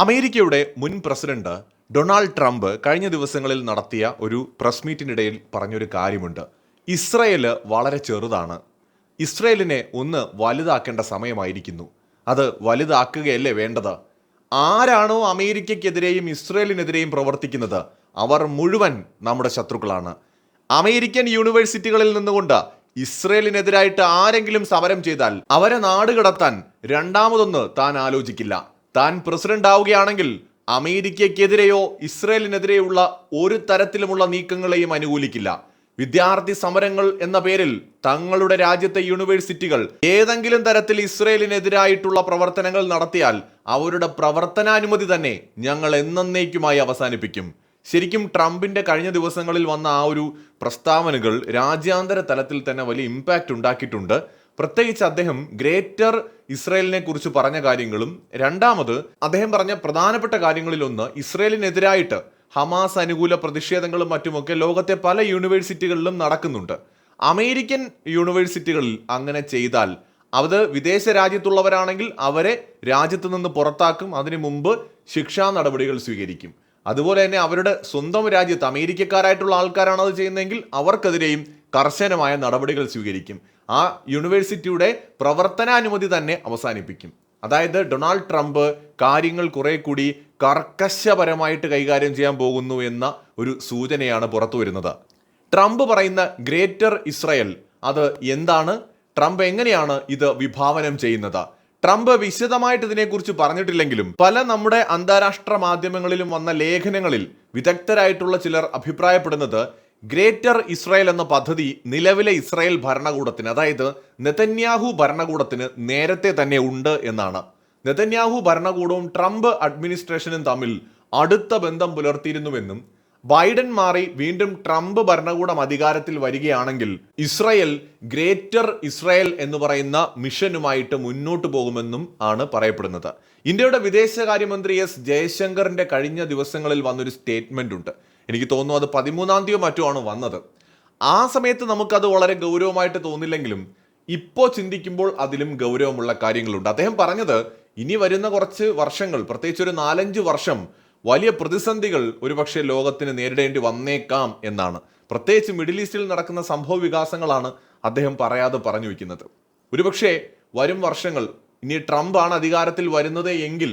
അമേരിക്കയുടെ മുൻ president Donald Trump കഴിഞ്ഞ ദിവസങ്ങളിൽ നടത്തിയ ഒരു പ്രസ് മീറ്റിനിടയിൽ പറഞ്ഞൊരു കാര്യമുണ്ട്. ഇസ്രയേൽ വളരെ ചെറുതാണ്. ഇസ്രയേലിനെ ഒന്ന് വലുതാക്കേണ്ട സമയമായിരിക്കുന്നു. അത് വലുതാക്കുകയല്ലേ വേണ്ടത്? ആരാണോ അമേരിക്കയ്ക്കെതിരെയും ഇസ്രയേലിനെതിരെയും പ്രവർത്തിക്കുന്നത്? അവർ മുഴുവൻ നമ്മുടെ ശത്രുക്കളാണ്. അമേരിക്കൻ യൂണിവേഴ്സിറ്റികളിൽ നിന്നുകൊണ്ട് ഇസ്രയേലിനെതിരായിട്ട് ആരെങ്കിലും സമരം ചെയ്താൽ അവരെ നാടുകടത്താൻ രണ്ടാമതൊന്ന് താൻ ആലോചിക്കില്ല. താൻ പ്രസിഡന്റ് ആവുകയാണെങ്കിൽ അമേരിക്കയ്ക്കെതിരെയോ ഇസ്രയേലിനെതിരെയുള്ള ഒരു തരത്തിലുമുള്ള നീക്കങ്ങളെയും അനുകൂലിക്കില്ല. വിദ്യാർത്ഥി സമരങ്ങൾ എന്ന പേരിൽ തങ്ങളുടെ രാജ്യത്തെ യൂണിവേഴ്സിറ്റികൾ ഏതെങ്കിലും തരത്തിൽ ഇസ്രയേലിനെതിരായിട്ടുള്ള പ്രവർത്തനങ്ങൾ നടത്തിയാൽ അവരുടെ പ്രവർത്തനാനുമതി തന്നെ ഞങ്ങൾ എന്നേക്കുമായി അവസാനിപ്പിക്കും. ശരിക്കും ട്രംപിന്റെ കഴിഞ്ഞ ദിവസങ്ങളിൽ വന്ന ആ ഒരു പ്രസ്താവനകൾ രാജ്യാന്തര തലത്തിൽ തന്നെ വലിയ ഇമ്പാക്റ്റ് ഉണ്ടാക്കിയിട്ടുണ്ട്. പ്രത്യേകിച്ച് അദ്ദേഹം ഗ്രേറ്റർ ഇസ്രയേലിനെ കുറിച്ച് പറഞ്ഞ കാര്യങ്ങളും രണ്ടാമത് അദ്ദേഹം പറഞ്ഞ പ്രധാനപ്പെട്ട കാര്യങ്ങളിലൊന്ന് ഇസ്രയേലിനെതിരായിട്ട് ഹമാസ് അനുകൂല പ്രതിഷേധങ്ങളും മറ്റുമൊക്കെ ലോകത്തെ പല യൂണിവേഴ്സിറ്റികളിലും നടക്കുന്നുണ്ട്. അമേരിക്കൻ യൂണിവേഴ്സിറ്റികളിൽ അങ്ങനെ ചെയ്താൽ അത് വിദേശ രാജ്യത്തുള്ളവരാണെങ്കിൽ അവരെ രാജ്യത്ത് നിന്ന് പുറത്താക്കും അതിനു മുമ്പ് ശിക്ഷാ നടപടികൾ സ്വീകരിക്കും. അതുപോലെ തന്നെ അവരുടെ സ്വന്തം രാജ്യത്ത് അമേരിക്കക്കാരായിട്ടുള്ള ആൾക്കാരാണ് അത് ചെയ്യുന്നതെങ്കിൽ അവർക്കെതിരെയും കർശനമായ നടപടികൾ സ്വീകരിക്കും. ആ യൂണിവേഴ്സിറ്റിയുടെ പ്രവർത്തനാനുമതി തന്നെ അവസാനിപ്പിക്കും. അതായത് ഡൊണാൾഡ് ട്രംപ് കാര്യങ്ങൾ കുറെ കൂടി കർക്കശപരമായിട്ട് കൈകാര്യം ചെയ്യാൻ പോകുന്നു എന്ന ഒരു സൂചനയാണ് പുറത്തു വരുന്നത്. ട്രംപ് പറയുന്ന ഗ്രേറ്റർ ഇസ്രയേൽ അത് എന്താണ്? ട്രംപ് എങ്ങനെയാണ് ഇത് വിഭാവനം ചെയ്യുന്നത്? ട്രംപ് വിശദമായിട്ട് ഇതിനെക്കുറിച്ച് പറഞ്ഞിട്ടില്ലെങ്കിലും പല നമ്മുടെ അന്താരാഷ്ട്ര മാധ്യമങ്ങളിലും വന്ന ലേഖനങ്ങളിൽ വിദഗ്ധരായിട്ടുള്ള ചിലർ അഭിപ്രായപ്പെടുന്നത് ഗ്രേറ്റർ ഇസ്രായേൽ എന്ന പദ്ധതി നിലവിലെ ഇസ്രായേൽ ഭരണകൂടത്തിന് അതായത് നെതന്യാഹു ഭരണകൂടത്തിന് നേരത്തെ തന്നെ ഉണ്ട് എന്നാണ്. നെതന്യാഹു ഭരണകൂടവും ട്രംപ് അഡ്മിനിസ്ട്രേഷനും തമ്മിൽ അടുത്ത ബന്ധം പുലർത്തിയിരുന്നുവെന്നും ബൈഡൻ മാറി വീണ്ടും ട്രംപ് ഭരണകൂടം അധികാരത്തിൽ വരികയാണെങ്കിൽ ഇസ്രായേൽ ഗ്രേറ്റർ ഇസ്രായേൽ എന്ന് പറയുന്ന മിഷനുമായിട്ട് മുന്നോട്ട് പോകുമെന്നും ആണ് പറയപ്പെടുന്നത്. ഇന്ത്യയുടെ വിദേശകാര്യമന്ത്രി എസ് ജയശങ്കറിന്റെ കഴിഞ്ഞ ദിവസങ്ങളിൽ വന്നൊരു സ്റ്റേറ്റ്മെന്റ് ഉണ്ട്. എനിക്ക് തോന്നുന്നു അത് പതിമൂന്നാം തീയതി മറ്റോ ആണ് വന്നത്. ആ സമയത്ത് നമുക്കത് വളരെ ഗൗരവമായിട്ട് തോന്നില്ലെങ്കിലും ഇപ്പോൾ ചിന്തിക്കുമ്പോൾ അതിലും ഗൗരവമുള്ള കാര്യങ്ങളുണ്ട്. അദ്ദേഹം പറഞ്ഞത് ഇനി വരുന്ന കുറച്ച് വർഷങ്ങൾ പ്രത്യേകിച്ച് ഒരു നാലഞ്ച് വർഷം വലിയ പ്രതിസന്ധികൾ ഒരുപക്ഷെ ലോകത്തിന് നേരിടേണ്ടി വന്നേക്കാം എന്നാണ്. പ്രത്യേകിച്ച് മിഡിൽ ഈസ്റ്റിൽ നടക്കുന്ന സംഭവ വികാസങ്ങളാണ് അദ്ദേഹം പറയാതെ പറഞ്ഞു വയ്ക്കുന്നത്. ഒരുപക്ഷെ വരും വർഷങ്ങൾ ഇനി ട്രംപ് ആണ് അധികാരത്തിൽ വരുന്നത് എങ്കിൽ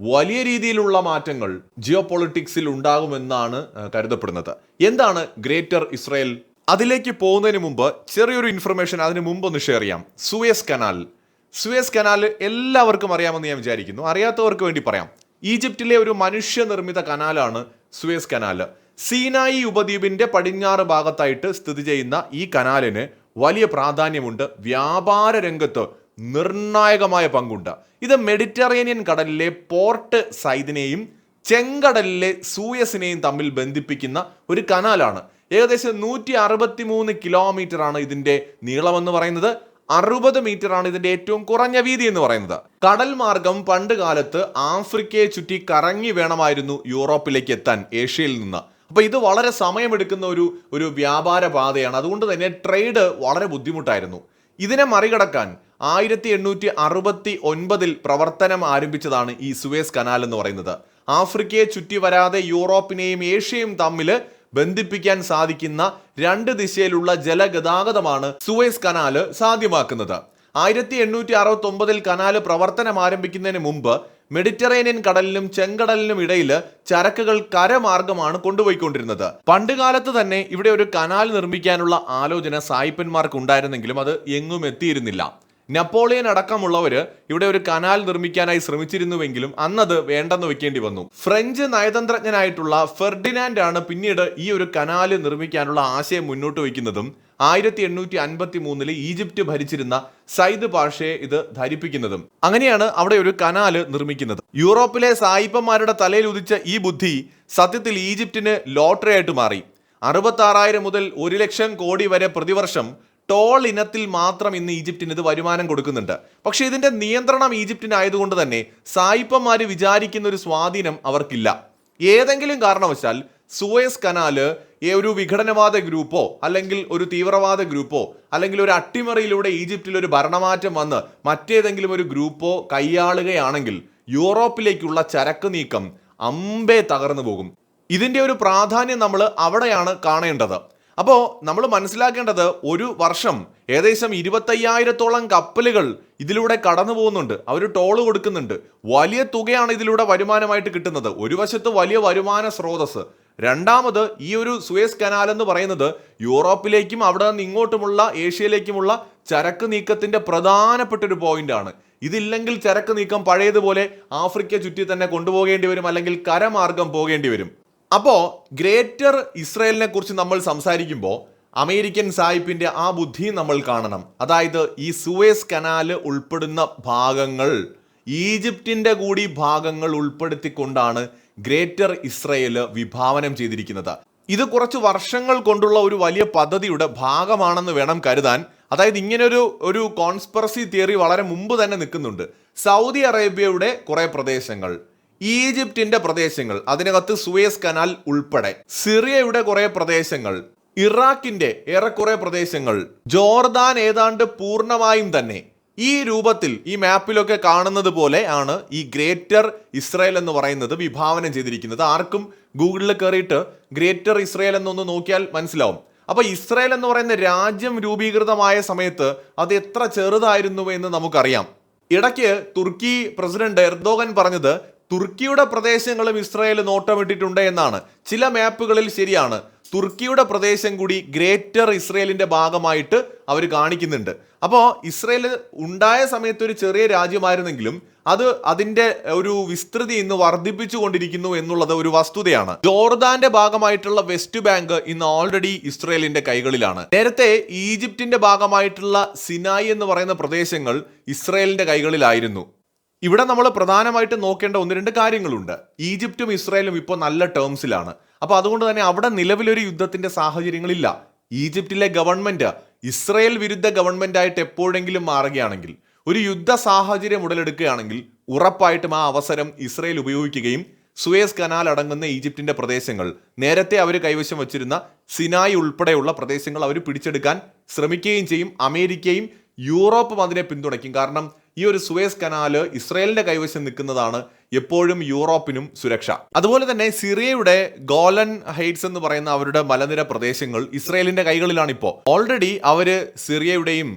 വലിയ രീതിയിലുള്ള മാറ്റങ്ങൾ ജിയോ പൊളിറ്റിക്സിൽ ഉണ്ടാകുമെന്നാണ് കരുതപ്പെടുന്നത്. എന്താണ് ഗ്രേറ്റർ ഇസ്രയേൽ? അതിലേക്ക് പോകുന്നതിന് മുമ്പ് ചെറിയൊരു ഇൻഫർമേഷൻ അതിന് മുമ്പ് ഒന്ന് ഷെയർ ചെയ്യാം. Suez canal. സുവേസ് കനാൽ എല്ലാവർക്കും അറിയാമെന്ന് ഞാൻ വിചാരിക്കുന്നു. അറിയാത്തവർക്ക് വേണ്ടി പറയാം. ഈജിപ്തിലെ ഒരു മനുഷ്യനിർമ്മിത കനാലാണ് സുവേസ് കനാൽ. സീനായി ഉപദ്വീപിന്റെ പടിഞ്ഞാറ് ഭാഗത്തായിട്ട് സ്ഥിതി ചെയ്യുന്ന ഈ കനാലിന് വലിയ പ്രാധാന്യമുണ്ട്. വ്യാപാര രംഗത്ത് നിർണായകമായ പങ്കുണ്ട്. ഇത് മെഡിറ്ററേനിയൻ കടലിലെ പോർട്ട് സൈദിനെയും ചെങ്കടലിലെ സൂയസിനെയും തമ്മിൽ ബന്ധിപ്പിക്കുന്ന ഒരു കനാലാണ്. ഏകദേശം നൂറ്റി അറുപത്തി മൂന്ന് കിലോമീറ്റർ ആണ് ഇതിന്റെ നീളമെന്ന് പറയുന്നത്. അറുപത് മീറ്റർ ആണ് ഇതിന്റെ ഏറ്റവും കുറഞ്ഞ വീതി എന്ന് പറയുന്നത്. കടൽ മാർഗം പണ്ട് കാലത്ത് ആഫ്രിക്കയെ ചുറ്റി കറങ്ങി വേണമായിരുന്നു യൂറോപ്പിലേക്ക് എത്താൻ ഏഷ്യയിൽ നിന്ന്. അപ്പൊ ഇത് വളരെ സമയമെടുക്കുന്ന ഒരു ഒരു വ്യാപാര പാതയാണ്. അതുകൊണ്ട് തന്നെ ട്രേഡ് വളരെ ബുദ്ധിമുട്ടായിരുന്നു. ഇതിനെ മറികടക്കാൻ ആയിരത്തി എണ്ണൂറ്റി അറുപത്തി ഒൻപതിൽ പ്രവർത്തനം ആരംഭിച്ചതാണ് ഈ സുവേസ് കനാൽ എന്ന് പറയുന്നത്. ആഫ്രിക്കയെ ചുറ്റി വരാതെ യൂറോപ്പിനെയും ഏഷ്യയും തമ്മിൽ ബന്ധിപ്പിക്കാൻ സാധിക്കുന്ന രണ്ട് ദിശയിലുള്ള ജലഗതാഗതമാണ് സുവേസ് കനാൽ സാധ്യമാക്കുന്നത്. ആയിരത്തി എണ്ണൂറ്റി അറുപത്തി ഒമ്പതിൽ കനാല് പ്രവർത്തനം ആരംഭിക്കുന്നതിന് മുമ്പ് മെഡിറ്ററേനിയൻ കടലിനും ചെങ്കടലിനും ഇടയിൽ ചരക്കുകൾ കരമാർഗമാണ് കൊണ്ടുപോയിക്കൊണ്ടിരുന്നത്. പണ്ട് കാലത്ത് തന്നെ ഇവിടെ ഒരു കനാൽ നിർമ്മിക്കാനുള്ള ആലോചന സായിപ്പന്മാർക്ക് ഉണ്ടായിരുന്നെങ്കിലും അത് എങ്ങും എത്തിയിരുന്നില്ല. നെപ്പോളിയൻ അടക്കമുള്ളവർ ഇവിടെ ഒരു കനാൽ നിർമ്മിക്കാനായി ശ്രമിച്ചിരുന്നുവെങ്കിലും അന്നത് വേണ്ടെന്ന് വെക്കേണ്ടി വന്നു. ഫ്രഞ്ച് നയതന്ത്രജ്ഞനായിട്ടുള്ള ഫെർഡിനാൻഡ് ആണ് പിന്നീട് ഈ ഒരു കനാൽ നിർമ്മിക്കാനുള്ള ആശയം മുന്നോട്ട് വയ്ക്കുന്നതും ആയിരത്തി എണ്ണൂറ്റി അൻപത്തി മൂന്നിൽ ഈജിപ്റ്റ് ഭരിച്ചിരുന്ന സൈദ് പാഷയെ ഇത് ധരിപ്പിക്കുന്നതും. അങ്ങനെയാണ് അവിടെ ഒരു കനാല് നിർമ്മിക്കുന്നത്. യൂറോപ്പിലെ സായിപ്പന്മാരുടെ തലയിൽ ഉദിച്ച ഈ ബുദ്ധി സത്യത്തിൽ ഈജിപ്തിന് ലോട്ടറി ആയിട്ട് മാറി. അറുപത്തി ആറായിരം മുതൽ ഒരു ലക്ഷം കോടി വരെ പ്രതിവർഷം ടോൾ ഇനത്തിൽ മാത്രം ഇന്ന് ഈജിപ്തിന് ഇത് വരുമാനം കൊടുക്കുന്നുണ്ട്. പക്ഷേ ഇതിന്റെ നിയന്ത്രണം ഈജിപ്തിനായതുകൊണ്ട് തന്നെ സായിപ്പന്മാര് വിചാരിക്കുന്ന ഒരു സ്വാധീനം അവർക്കില്ല. ഏതെങ്കിലും കാരണവശാൽ സൂയസ് കനാല് ഒരു വിഘടനവാദ ഗ്രൂപ്പോ അല്ലെങ്കിൽ ഒരു തീവ്രവാദ ഗ്രൂപ്പോ അല്ലെങ്കിൽ ഒരു അട്ടിമറിയിലൂടെ ഈജിപ്തിൽ ഒരു ഭരണമാറ്റം വന്ന് മറ്റേതെങ്കിലും ഒരു ഗ്രൂപ്പോ കൈയാളുകയാണെങ്കിൽ യൂറോപ്പിലേക്കുള്ള ചരക്ക് നീക്കം അമ്പേ തകർന്നു പോകും. ഇതിന്റെ ഒരു പ്രാധാന്യം നമ്മൾ അവിടെയാണ് കാണേണ്ടത്. അപ്പോൾ നമ്മൾ മനസ്സിലാക്കേണ്ടത് ഒരു വർഷം ഏകദേശം ഇരുപത്തയ്യായിരത്തോളം കപ്പലുകൾ ഇതിലൂടെ കടന്നു പോകുന്നുണ്ട്. അവർ ടോൾ കൊടുക്കുന്നുണ്ട്. വലിയ തുകയാണ് ഇതിലൂടെ വരുമാനമായിട്ട് കിട്ടുന്നത്. ഒരു വശത്ത് വലിയ വരുമാന സ്രോതസ് രണ്ടാമത് ഈ ഒരു സുവേസ് കനാൽ എന്ന് പറയുന്നത് യൂറോപ്പിലേക്കും അവിടെ നിന്ന് ഇങ്ങോട്ടുമുള്ള ഏഷ്യയിലേക്കുമുള്ള ചരക്ക് നീക്കത്തിന്റെ പ്രധാനപ്പെട്ട ഒരു പോയിന്റ് ആണ്. ഇതില്ലെങ്കിൽ ചരക്ക് നീക്കം പഴയതുപോലെ ആഫ്രിക്ക ചുറ്റി തന്നെ കൊണ്ടുപോകേണ്ടി വരും അല്ലെങ്കിൽ കരമാർഗം പോകേണ്ടി വരും. അപ്പോ ഗ്രേറ്റർ ഇസ്രയേലിനെ കുറിച്ച് നമ്മൾ സംസാരിക്കുമ്പോൾ അമേരിക്കൻ സായിപ്പിന്റെ ആ ബുദ്ധി നമ്മൾ കാണണം. അതായത് ഈ സുവേസ് കനാല് ഉൾപ്പെടുന്ന ഭാഗങ്ങൾ ഈജിപ്തിന്റെ കൂടി ഭാഗങ്ങൾ ഉൾപ്പെടുത്തിക്കൊണ്ടാണ് ഗ്രേറ്റർ ഇസ്രയേൽ വിഭാവനം ചെയ്തിരിക്കുന്നത്. ഇത് കുറച്ച് വർഷങ്ങൾ കൊണ്ടുള്ള ഒരു വലിയ പദ്ധതിയുടെ ഭാഗമാണെന്ന് വേണം കരുതാൻ. അതായത് ഇങ്ങനൊരു ഒരു കോൺസ്പെറസി തിയറി വളരെ മുമ്പ് തന്നെ നിൽക്കുന്നുണ്ട്. സൗദി അറേബ്യയുടെ കുറേ പ്രദേശങ്ങൾ. ഈജിപ്തിന്റെ പ്രദേശങ്ങൾ അതിനകത്ത് സുവേസ് കനാൽ ഉൾപ്പെടെ സിറിയയുടെ കുറെ പ്രദേശങ്ങൾ ഇറാഖിന്റെ ഏറെക്കുറെ പ്രദേശങ്ങൾ ജോർദാൻ ഏതാണ്ട് പൂർണമായും തന്നെ ഈ രൂപത്തിൽ ഈ മാപ്പിലൊക്കെ കാണുന്നത് പോലെ ആണ് ഈ ഗ്രേറ്റർ ഇസ്രയേൽ എന്ന് പറയുന്നത് വിഭാവനം ചെയ്തിരിക്കുന്നത്. ആർക്കും ഗൂഗിളിൽ കയറിയിട്ട് ഗ്രേറ്റർ ഇസ്രയേൽ എന്നൊന്ന് നോക്കിയാൽ മനസ്സിലാവും. അപ്പൊ ഇസ്രയേൽ എന്ന് പറയുന്ന രാജ്യം രൂപീകൃതമായ സമയത്ത് അത് എത്ര ചെറുതായിരുന്നു എന്ന് നമുക്കറിയാം. ഇടയ്ക്ക് തുർക്കി പ്രസിഡന്റ് എർദോഗൻ പറഞ്ഞത് തുർക്കിയുടെ പ്രദേശങ്ങളും ഇസ്രായേൽ നോട്ടമിട്ടിട്ടുണ്ട് എന്നാണ്. ചില മാപ്പുകളിൽ ശരിയാണ്. തുർക്കിയുടെ പ്രദേശം കൂടി ഗ്രേറ്റർ ഇസ്രയേലിന്റെ ഭാഗമായിട്ട് അവർ കാണിക്കുന്നുണ്ട്. അപ്പോൾ ഇസ്രയേൽ ഉണ്ടായ സമയത്ത് ഒരു ചെറിയ രാജ്യമായിരുന്നെങ്കിലും അത് അതിന്റെ ഒരു വിസ്തൃതി ഇന്ന് വർദ്ധിപ്പിച്ചു കൊണ്ടിരിക്കുന്നു എന്നുള്ളത് ഒരു വസ്തുതയാണ്. ജോർദാന്റെ ഭാഗമായിട്ടുള്ള വെസ്റ്റ് ബാങ്ക് ഇന്ന് ഓൾറെഡി ഇസ്രയേലിന്റെ കൈകളിലാണ്. നേരത്തെ ഈജിപ്തിന്റെ ഭാഗമായിട്ടുള്ള സിനായി എന്ന് പറയുന്ന പ്രദേശങ്ങൾ ഇസ്രയേലിന്റെ കൈകളിലായിരുന്നു. ഇവിടെ നമ്മൾ പ്രധാനമായിട്ട് നോക്കേണ്ട ഒന്ന് രണ്ട് കാര്യങ്ങളുണ്ട്. ഈജിപ്തും ഇസ്രായേലും ഇപ്പോൾ നല്ല ടേംസിലാണ് അപ്പോൾ അതുകൊണ്ട് തന്നെ അവിടെ നിലവിലൊരു യുദ്ധത്തിന്റെ സാഹചര്യങ്ങളില്ല. ഈജിപ്തിലെ ഗവൺമെന്റ് ഇസ്രായേൽ വിരുദ്ധ ഗവൺമെന്റ് ആയിട്ട് എപ്പോഴെങ്കിലും മാറുകയാണെങ്കിൽ ഒരു യുദ്ധ സാഹചര്യം ഉടലെടുക്കുകയാണെങ്കിൽ ഉറപ്പായിട്ടും ആ അവസരം ഇസ്രായേൽ ഉപയോഗിക്കുകയും സുവേസ് കനാൽ അടങ്ങുന്ന ഈജിപ്തിന്റെ പ്രദേശങ്ങൾ നേരത്തെ അവർ കൈവശം വച്ചിരുന്ന സിനായി ഉൾപ്പെടെയുള്ള പ്രദേശങ്ങൾ അവർ പിടിച്ചെടുക്കാൻ ശ്രമിക്കുകയും ചെയ്യും. അമേരിക്കയും യൂറോപ്പും അതിനെ പിന്തുണയ്ക്കും. കാരണം ഈ ഒരു സുവേസ് കനാല് ഇസ്രയേലിന്റെ കൈവശം നിൽക്കുന്നതാണ് എപ്പോഴും യൂറോപ്പിനും സുരക്ഷ. അതുപോലെ തന്നെ സിറിയയുടെ ഗോലൻ ഹൈറ്റ്സ് എന്ന് പറയുന്ന അവരുടെ മലനിര പ്രദേശങ്ങൾ ഇസ്രയേലിന്റെ കൈകളിലാണ് ഇപ്പോൾ ഓൾറെഡി അവർ സിറിയയുടെയും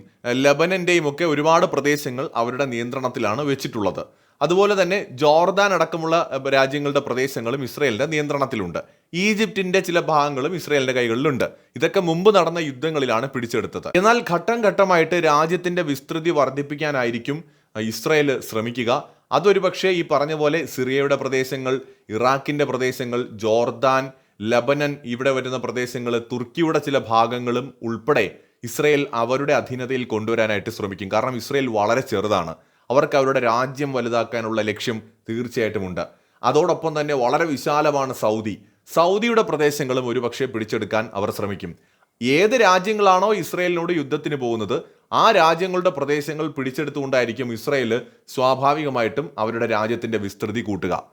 ലബനന്റെയും ഒക്കെ ഒരുപാട് പ്രദേശങ്ങൾ അവരുടെ നിയന്ത്രണത്തിലാണ് വെച്ചിട്ടുള്ളത്. അതുപോലെ തന്നെ ജോർദാൻ അടക്കമുള്ള രാജ്യങ്ങളുടെ പ്രദേശങ്ങളും ഇസ്രയേലിന്റെ നിയന്ത്രണത്തിലുണ്ട്. ഈജിപ്തിന്റെ ചില ഭാഗങ്ങളും ഇസ്രയേലിന്റെ കൈകളിലുണ്ട്. ഇതൊക്കെ മുമ്പ് നടന്ന യുദ്ധങ്ങളിലാണ് പിടിച്ചെടുത്തത്. എന്നാൽ ഘട്ടം ഘട്ടമായിട്ട് രാജ്യത്തിന്റെ വിസ്തൃതി വർദ്ധിപ്പിക്കാനായിരിക്കും ഇസ്രയേൽ ശ്രമിക്കുക. അതൊരു പക്ഷേ ഈ പറഞ്ഞ പോലെ സിറിയയുടെ പ്രദേശങ്ങൾ ഇറാഖിന്റെ പ്രദേശങ്ങൾ ജോർദാൻ ലബനൻ ഇവിടെ വരുന്ന പ്രദേശങ്ങൾ തുർക്കിയുടെ ചില ഭാഗങ്ങളും ഉൾപ്പെടെ ഇസ്രയേൽ അവരുടെ അധീനതയിൽ കൊണ്ടുവരാനായിട്ട് ശ്രമിക്കും. കാരണം ഇസ്രയേൽ വളരെ ചെറുതാണ്. അവർക്ക് അവരുടെ രാജ്യം വലുതാക്കാനുള്ള ലക്ഷ്യം തീർച്ചയായിട്ടും ഉണ്ട്. അതോടൊപ്പം തന്നെ വളരെ വിശാലമാണ് സൗദി. സൗദിയുടെ പ്രദേശങ്ങളും ഒരുപക്ഷെ പിടിച്ചെടുക്കാൻ അവർ ശ്രമിക്കും. ഏത് രാജ്യങ്ങളാണോ ഇസ്രയേലിനോട് യുദ്ധത്തിന് പോകുന്നത് ആ രാജ്യങ്ങളുടെ പ്രദേശങ്ങൾ പിടിച്ചെടുത്തുകൊണ്ടായിരിക്കും ഇസ്രയേൽ സ്വാഭാവികമായിട്ടും അവരുടെ രാജ്യത്തിന്റെ വിസ്തൃതി കൂട്ടുക.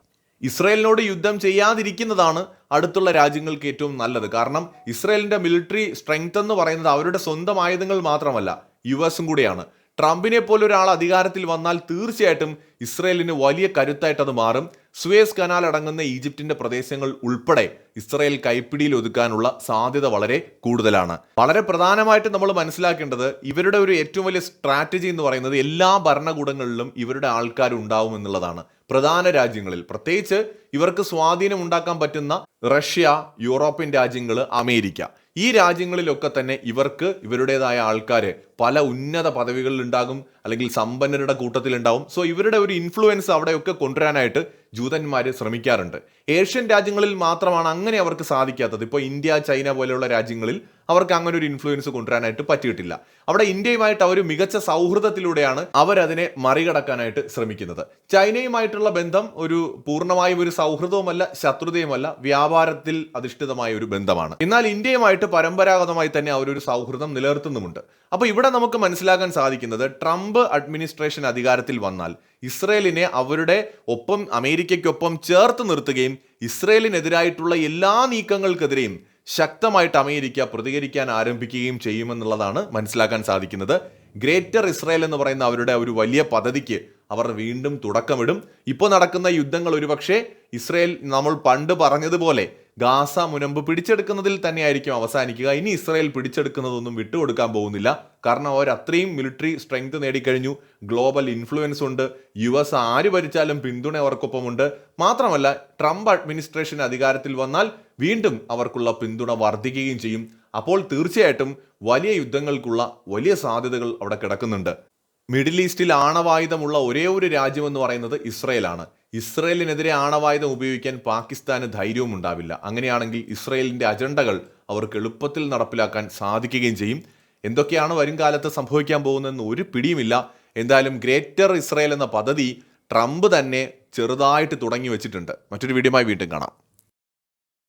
ഇസ്രയേലിനോട് യുദ്ധം ചെയ്യാതിരിക്കുന്നതാണ് അടുത്തുള്ള രാജ്യങ്ങൾക്ക് ഏറ്റവും നല്ലത്. കാരണം ഇസ്രയേലിന്റെ മിലിറ്ററി സ്ട്രെങ്ത് എന്ന് പറയുന്നത് അവരുടെ സ്വന്തം ആയുധങ്ങൾ മാത്രമല്ല യു എസും കൂടിയാണ്. ട്രംപിനെ ഒരാൾ അധികാരത്തിൽ വന്നാൽ തീർച്ചയായിട്ടും ഇസ്രയേലിന് വലിയ കരുത്തായിട്ട് അത് മാറും. സുവേസ് കനാൽ അടങ്ങുന്ന ഈജിപ്തിന്റെ പ്രദേശങ്ങൾ ഉൾപ്പെടെ ഇസ്രയേൽ കൈപ്പിടിയിൽ ഒതുക്കാനുള്ള സാധ്യത വളരെ കൂടുതലാണ്. വളരെ പ്രധാനമായിട്ട് നമ്മൾ മനസ്സിലാക്കേണ്ടത് ഇവരുടെ ഒരു ഏറ്റവും വലിയ സ്ട്രാറ്റജി എന്ന് പറയുന്നത് എല്ലാ ഭരണകൂടങ്ങളിലും ഇവരുടെ ആൾക്കാർ ഉണ്ടാവും എന്നുള്ളതാണ്. പ്രധാന രാജ്യങ്ങളിൽ. പ്രത്യേകിച്ച് ഇവർക്ക് സ്വാധീനം ഉണ്ടാക്കാൻ പറ്റുന്ന റഷ്യ യൂറോപ്യൻ രാജ്യങ്ങൾ അമേരിക്ക. ഈ രാജ്യങ്ങളിലൊക്കെ തന്നെ ഇവർക്ക് ഇവരുടേതായ ആൾക്കാർ പല ഉന്നത പദവികളിൽ ഉണ്ടാകും അല്ലെങ്കിൽ സമ്പന്നരുടെ കൂട്ടത്തിലുണ്ടാവും. സോ ഇവരുടെ ഒരു ഇൻഫ്ലുവൻസ് അവിടെയൊക്കെ കൊണ്ടുവരാനായിട്ട് ജൂതന്മാർ ശ്രമിക്കാറുണ്ട്. ഏഷ്യൻ രാജ്യങ്ങളിൽ മാത്രമാണ് അങ്ങനെ അവർക്ക് സാധിക്കാത്തത്. ഇപ്പോൾ ഇന്ത്യ ചൈന പോലെയുള്ള രാജ്യങ്ങളിൽ അവർക്ക് അങ്ങനെ ഒരു ഇൻഫ്ലുവൻസ് കൊണ്ടുവരാനായിട്ട് പറ്റിയിട്ടില്ല. അവിടെ ഇന്ത്യയുമായിട്ട് അവർ മികച്ച സൗഹൃദത്തിലൂടെയാണ് അവരതിനെ മറികടക്കാനായിട്ട് ശ്രമിക്കുന്നത്. ചൈനയുമായിട്ടുള്ള ബന്ധം ഒരു പൂർണമായും ഒരു സൗഹൃദവുമല്ല ശത്രുതയുമല്ല വ്യാപാരത്തിൽ അധിഷ്ഠിതമായ ഒരു ബന്ധമാണ്. എന്നാൽ ഇന്ത്യയുമായിട്ട് പരമ്പരാഗതമായി തന്നെ അവരൊരു സൗഹൃദം നിലനിർത്തുന്നുമുണ്ട്. അപ്പോൾ ഇവിടെ നമുക്ക് മനസ്സിലാക്കാൻ സാധിക്കുന്നത് ട്രംപ് അഡ്മിനിസ്ട്രേഷൻ അധികാരത്തിൽ വന്നാൽ ഇസ്രയേലിനെ അവരുടെ ഒപ്പം അമേരിക്കയ്ക്കൊപ്പം ചേർത്ത് നിർത്തുകയും ഇസ്രയേലിനെതിരായിട്ടുള്ള എല്ലാ നീക്കങ്ങൾക്കെതിരെയും ശക്തമായിട്ട് അമേരിക്ക പ്രതികരിക്കാൻ ആരംഭിക്കുകയും ചെയ്യുമെന്നുള്ളതാണ് മനസ്സിലാക്കാൻ സാധിക്കുന്നത്. ഗ്രേറ്റർ ഇസ്രായേൽ എന്ന് പറയുന്ന അവരുടെ ഒരു വലിയ പദ്ധതിക്ക് അവർ വീണ്ടും തുടക്കമിടും. ഇപ്പോൾ നടക്കുന്ന യുദ്ധങ്ങൾ ഒരുപക്ഷെ ഇസ്രായേൽ നമ്മൾ പണ്ട് പറഞ്ഞതുപോലെ ഗാസ മുനമ്പ് പിടിച്ചെടുക്കുന്നതിൽ തന്നെയായിരിക്കും അവസാനിക്കുക. ഇനി ഇസ്രായേൽ പിടിച്ചെടുക്കുന്നതൊന്നും വിട്ടുകൊടുക്കാൻ പോകുന്നില്ല. കാരണം അവർ അത്രയും മിലിറ്ററി സ്ട്രെങ്ത് നേടിക്കഴിഞ്ഞു. ഗ്ലോബൽ ഇൻഫ്ലുവൻസ് ഉണ്ട്. യു എസ് ആര് ഭരിച്ചാലും പിന്തുണ അവർക്കൊപ്പമുണ്ട്. മാത്രമല്ല ട്രംപ് അഡ്മിനിസ്ട്രേഷൻ അധികാരത്തിൽ വന്നാൽ വീണ്ടും അവർക്കുള്ള പിന്തുണ വർദ്ധിക്കുകയും ചെയ്യും. അപ്പോൾ തീർച്ചയായിട്ടും വലിയ യുദ്ധങ്ങൾക്കുള്ള വലിയ സാധ്യതകൾ അവിടെ കിടക്കുന്നുണ്ട്. മിഡിൽ ഈസ്റ്റിൽ ആണവായുധമുള്ള ഒരേ ഒരു രാജ്യമെന്ന് പറയുന്നത് ഇസ്രയേലാണ്. ഇസ്രയേലിനെതിരെ ആണവായുധം ഉപയോഗിക്കാൻ പാകിസ്ഥാന് ധൈര്യവും ഉണ്ടാവില്ല. അങ്ങനെയാണെങ്കിൽ ഇസ്രയേലിന്റെ അജണ്ടകൾ അവർക്ക് എളുപ്പത്തിൽ നടപ്പിലാക്കാൻ സാധിക്കുകയും ചെയ്യും. എന്തൊക്കെയാണ് വരും കാലത്ത് സംഭവിക്കാൻ പോകുന്നതെന്ന് ഒരു പിടിയുമില്ല. എന്തായാലും ഗ്രേറ്റർ ഇസ്രയേൽ എന്ന പദ്ധതി ട്രംപ് തന്നെ ചെറുതായിട്ട് തുടങ്ങി വെച്ചിട്ടുണ്ട്. മറ്റൊരു വീഡിയോമായി വീണ്ടും കാണാം.